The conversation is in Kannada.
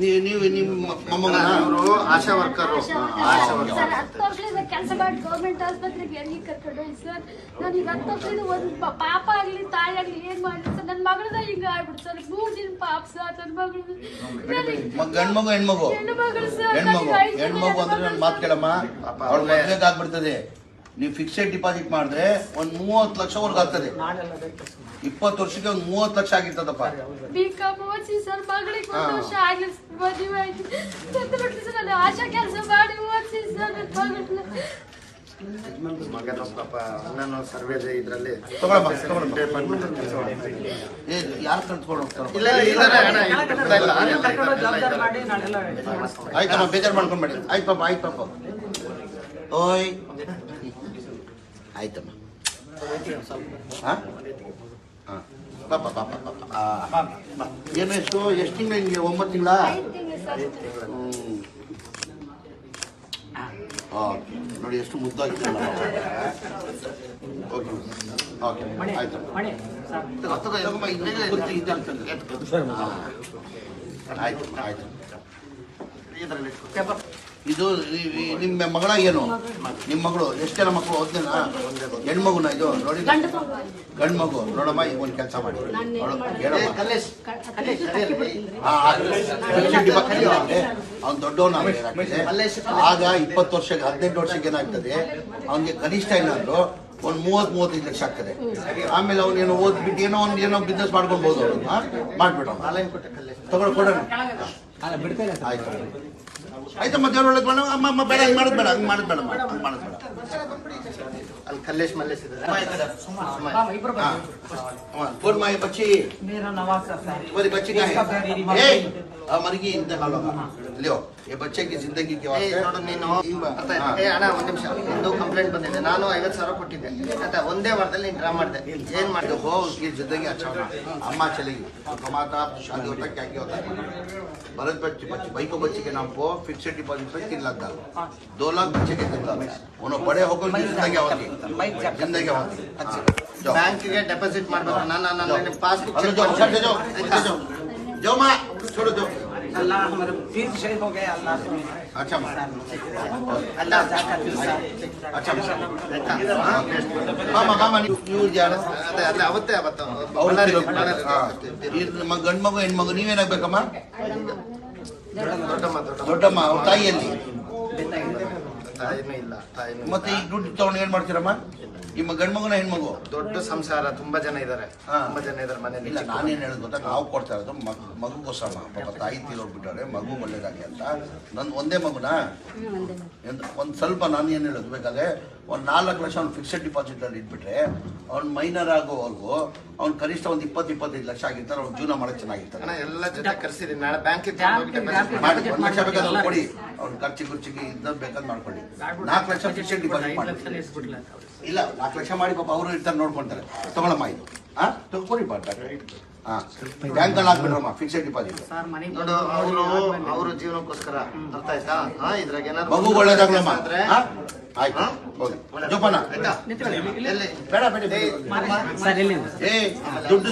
ನೀವು ನೀವು ನಿಮ್ಮ ಮೊಮ್ಮಗನ ಅವರು Asha worker. Asha worker sir. ಹತ್ತು ವರ್ಷದಿಂದ ಕೆಲಸ ಮಾಡಿ ಗೌರ್ಮೆಂಟ್ ಆಸ್ಪತ್ರೆಗೆ ಎಲ್ಲಿ ಕರ್ಕೊಂಡೋಗಿ ಸರ್? ನಾನು ಈಗ ಹತ್ತು ವರ್ಷದಿಂದ ಒಂದು ಪಾಪ ಆಗಲಿ ತಾಯಿ ಆಗಲಿ ಏನ್ ಮಾಡಲಿ ಸರ್? ನನ್ನ ಮಗಳದ ಹಿಂಗ ಆಗ್ಬಿಡ್ತು ಸರ್. ಮೂರು ದಿನ ಪಾಪ ಸರ್ ನನ್ನ ಮಗಳು ಗಂಡು ಮಗು ಹೆಣ್ಮಗು? ಹೆಣ್ಮಗು ಹೆಣ್ಮಗು ಅಂದ್ರೆ ನನ್ನ ಮಾತು ಕೇಳಮ್ಮ. ಪಾಪ ಅವಳ ಆಗ್ಬಿಡ್ತದೆ ನೀವು ಫಿಕ್ಸೆಡ್ ಡಿಪಾಸಿಟ್ ಮಾಡಿದ್ರೆ ಒಂದ್ ಮೂವತ್ತು ಲಕ್ಷವರೆಗೂ ಆಗ್ತದೆ. ಇಪ್ಪತ್ತು ವರ್ಷಕ್ಕೆ ಒಂದ್ ಮೂವತ್ತು ಲಕ್ಷ ಆಗಿರ್ತದಪ್ಪ. ಬಿ ಕಾಮ್ ಓದಿಸಿ ಸರ್ ಮಗಳಿಗೆ ಒಂದು ವರ್ಷ ಆಗ್ಲಿ ಸರ್ ಮದುವೆ ಆಯ್ತು. ಸತ್ತು ಬಿಟ್ಲು ಸರ್ ನಾನು ಆಶಾ ಕೆಲಸ ಮಾಡಿ ಓದಿಸಿ ಸರ್ ನನ್ನ ಮಗಳನ್ನ ಮಗನ ಪಾಪ ಅಣ್ಣನ ಸರ್ವೆ ಇದ್ರಲ್ಲಿ. ಯಾರು ಹೋಗ್ತಾರ ಆಯ್ತಮ್ಮ ಬೇಜಾರು ಮಾಡ್ಕೊಂಡ್ಬೇಡಿ. ಆಯ್ತು ಪಾಪ ಆಯ್ತು ಪಾಪ. ಓಯ್ ಆಯ್ತಮ್ಮ ಹಾ ಹಾ ಪಾಪ ಪಾಪ ಪಾಪ. ಏನು ಎಷ್ಟು ಎಷ್ಟು ತಿಂಗಳು ನಿಮಗೆ ಒಂಬತ್ತು ತಿಂಗಳ ಓಕೆ ನೋಡಿ ಎಷ್ಟು ಮುದ್ದಾಗಿದೆ ಓಕೆ ಓಕೆ ಮಣಿ ಆಯ್ತು ಮಣಿ ಸರ್ ತಗೊಮ್ಮ, ಇದು ಗೊತ್ತು, ಇದು ಅಂತ. ಹಾ. ಆಯ್ತು ಆಯ್ತು ಇದರಲ್ಲಿ ಪೇಪರ್ ಇದು ನಿಮ್ಮ ಮಗಳ ಏನು? ನಿಮ್ಮ ಮಗಳು. ಎಷ್ಟು ಜನ ಮಕ್ಕಳು? ಓದ್ನೇನಾ ಹೆಣ್ಮಗುನ ಇದು? ನೋಡಿ. ಗಂಡು ಮಗು. ಗಂಡು ಮಗು. ನೋಡಮ್ಮ ಈಗ ಒಂದು ಕೆಲಸ ಮಾಡಿ. ಅವ್ನ್ ದೊಡ್ಡವನ ಆಗ ಇಪ್ಪತ್ತು ವರ್ಷಕ್ಕೆ ಹದಿನೆಂಟು ವರ್ಷಕ್ಕೆ ಏನಾಗ್ತದೆ ಅವನಿಗೆ ಕನಿಷ್ಠ ಏನಾದ್ರು ಒಂದು ಮೂವತ್ ಮೂವತ್ತೈದು ಲಕ್ಷ ಆಗ್ತದೆ. ಆಮೇಲೆ ಅವ್ನ ಏನೋ ಓದ್ಬಿಟ್ಟು ಏನೋ ಒಂದು ಏನೋ ಬಿಸ್ನೆಸ್ ಮಾಡ್ಕೊಳ್ಬೋದು ಅವ್ರನ್ನ ಮಾಡ್ಬಿಡೋಣ ಆನ್ಲೈನ್ ಕೊಟ್ಟೆ ಕಲ್ಲೇಶ್. ತಗೊಳ್ ಕೊಡೋಣ. ಬಿಡ್ತಾ ಇಲ್ಲ ಸರ್. ಆಯ್ತು. ಆಯ್ತಮ್ಮ ದೇವ್ರ ಒಳಗೆ ಮಾಡೋಣ ಅಮ್ಮ ಅಮ್ಮ ಬೇಡ ಹಂಗೆ ಮಾಡೋದು ಬೇಡ ಹಂಗೆ ಮಾಡೋದು ಬೇಡ ಹಂಗೆ ಮಾಡೋದು ಬೇಡ. ಅಲ್ಲಿ ಕಲ್ಲೇಶ್ ಮಲ್ಲೇಶ್ ಇದ್ದಾರೆ. ಮಾಯಿ ಬಚ್ಚಿ. ಬಚ್ಚಿ ಮರಗಿ ಇಂತ ಕಾಲ मेरा नवाज सर है तुम्हारी बच्ची का इसका मेरी है ए मम्मी। हमारी की इंतकाल होगा लियो ये बच्चे की जिंदगी के ಏ, वास्ते ನೋಡು ನೀನು ಅರ್ಥ ಆಯ್ತಾ? हाँ। ಏ ಅಣ್ಣ ಒಂದ್ ನಿಮಿಷ ನಿಂದು ಕಂಪ್ಲೇಂಟ್ ಬಂದಿದೆ ನಾನು ಐವತ್ತು ಸಾವಿರ ಕೊಟ್ಟಿದ್ದೆ ಆಯ್ತಾ ಒಂದೇ ವಾರದಲ್ಲಿ ನೀನು ಡ್ರಾ ಮಾಡಿದೆ ಏನ್ ಮಾಡಿದೆ देखो उसकी जिंदगी अच्छा होना अम्मा चलेगी तो कमाता शादी होता क्या क्या होता है भरत बच्चे बच्चे भाई को बच्चे के नाम को फिक्सेड डिपॉजिट पे तीन लाख डालो दो लाख बच्चे के तीन लाख उन्होंने बड़े होकर उनकी जिंदगी होती जिंदगी होती अच्छा जाओ ಬ್ಯಾಂಕಿಗೆ ಡೆಪಾಸಿಟ್ ಮಾಡ್ಬೇಕು ನಾನು ನನ್ನ ಪಾಸ್ಬುಕ್ चलो जाओ अच्छा जाओ अच्छा जाओ जाओ माँ छोड़ो जाओ अल्लाह हमारे वीर शहीद हो गए अल्लाह को अच्छा माँ अल्लाह जाकर दिल से अच्छा ಮಾಮ ಮಾಮ ನೀವು ನೀವು ಯಾರು ಅದೇ ಅದೇ ಅವತ್ತೇ ಅವತ್ತು ಅವ್ರು ಬಳ್ಳಾರಿ ತಿರುಗಿ- ಬಳ್ಳಾರಿ ಹಾ. ಈ ನಮ್ಮ ಗಂಡು ಮಗು ಹೆಣ್ಮಗು ನೀವೇನಾಗ್ಬೇಕಮ್ಮ ದೊಡ್ಡಮ್ಮ ದೊಡ್ಡಮ್ಮ ದೊಡ್ಡಮ್ಮ ಅವ್ರ ತಾಯಿಯಲ್ಲಿ ತಾಯಿನೂ ಇಲ್ಲ ತಾಯಿನೂ ಮತ್ತೆ ಈಗ ದುಡ್ಡು ತಗೊಂಡು ಏನ್ ಮಾಡ್ತೀರಮ್ಮ? ನಿಮ್ಮ ಗಂಡ್ ಮಗುನ ಹೆಣ್ಮಗು ದೊಡ್ಡ ಸಂಸಾರ ತುಂಬಾ ಜನ ಇದ್ದಾರೆ ಹಾ. ತುಂಬಾ ಜನ ಇದ್ದಾರೆ ಮನೇಲಿ. ಇಲ್ಲ ನಾನೇನು ಹೇಳೋದು ಗೊತ್ತಾ? ನಾವು ಕೊಡ್ತಾ ಇರೋದು ಮಗು ಮಗುಗೋಸ್ಕರ ಪಾಪ ತಾಯಿ ತೀರೋಗ್ಬಿಟ್ಟಾರೆ ಮಗು ಒಳ್ಳೇದಾಗಿ ಅಂತ. ನನ್ನ ಒಂದೇ ಮಗುನಾ? ಒಂದ್ ಸ್ವಲ್ಪ ನಾನು ಏನ್ ಹೇಳೋದು ಬೇಕಾದ್ರೆ ಒಂದ್ ನಾಲ್ಕು ಲಕ್ಷ ಅವ್ನು ಫಿಕ್ಸೆಡ್ ಡಿಪಾಸಿಟಲ್ಲಿ ಇಟ್ಬಿಟ್ರೆ ಅವ್ನು ಮೈನರ್ ಆಗೋವರೆಗೂ ಅವ್ನು ಕನಿಷ್ಠ ಒಂದು ಇಪ್ಪತ್ತು ಇಪ್ಪತ್ತೈದು ಲಕ್ಷ ಆಗಿರ್ತಾರೆ ಅವ್ನು ಜೀವನ ಮಾಡಕ್ ಚೆನ್ನಾಗಿರ್ತಾರೆ. ಅಣ್ಣ ಎಲ್ಲ ಜೊತೆ ಕರೆಸಿರಿ ನಾಳೆ ಬ್ಯಾಂಕಿಗೆ- ಮಾಡಿ. ಒಂದು ಲಕ್ಷ ಬೇಕಾದ್ರೆ ಕೊಡಿ. ಅವ್ನು ಖರ್ಚು ಗುರ್ಚಿಗೆ ಇದ್ದ ಬೇಕಾದ್ರೆ ಮಾಡ್ಕೊಳ್ಳಿ. ನಾಲ್ಕು ಲಕ್ಷ ಫಿಕ್ಸೆಡ್ ಡಿಪಾಸಿಟ್ ಮಾಡಿ ಇಲ್ಲ ನಾಲ್ಕು ಲಕ್ಷ ಮಾಡಿ ಪಾಪ ಅವರು ಇರ್ತಾರೆ ನೋಡ್ಕೊಂತಾರೆ. ತಗೊಳಮ್ಮ ಇದು. ಹಾ ತಗೊಳ್ಳಿ ಬಾ ಹಾ ಬ್ಯಾಂಕ್ ಹಾಕ್ಬಿಡ್ರಮ್ಮ ಫಿಕ್ಸೆಡ್ ಡಿಪಾಸಿಟ್ ನೋಡು ಅವರು ಅವ್ರ ಜೀವನಕ್ಕೋಸ್ಕರ ಅರ್ಥ ಆಯ್ತಾ ಇದ್ರಾಗ ಏನಾದ್ರು ಜೋಪಾನ. ಬೇಡ ಬೇಡ ಏ ದುಡ್ಡು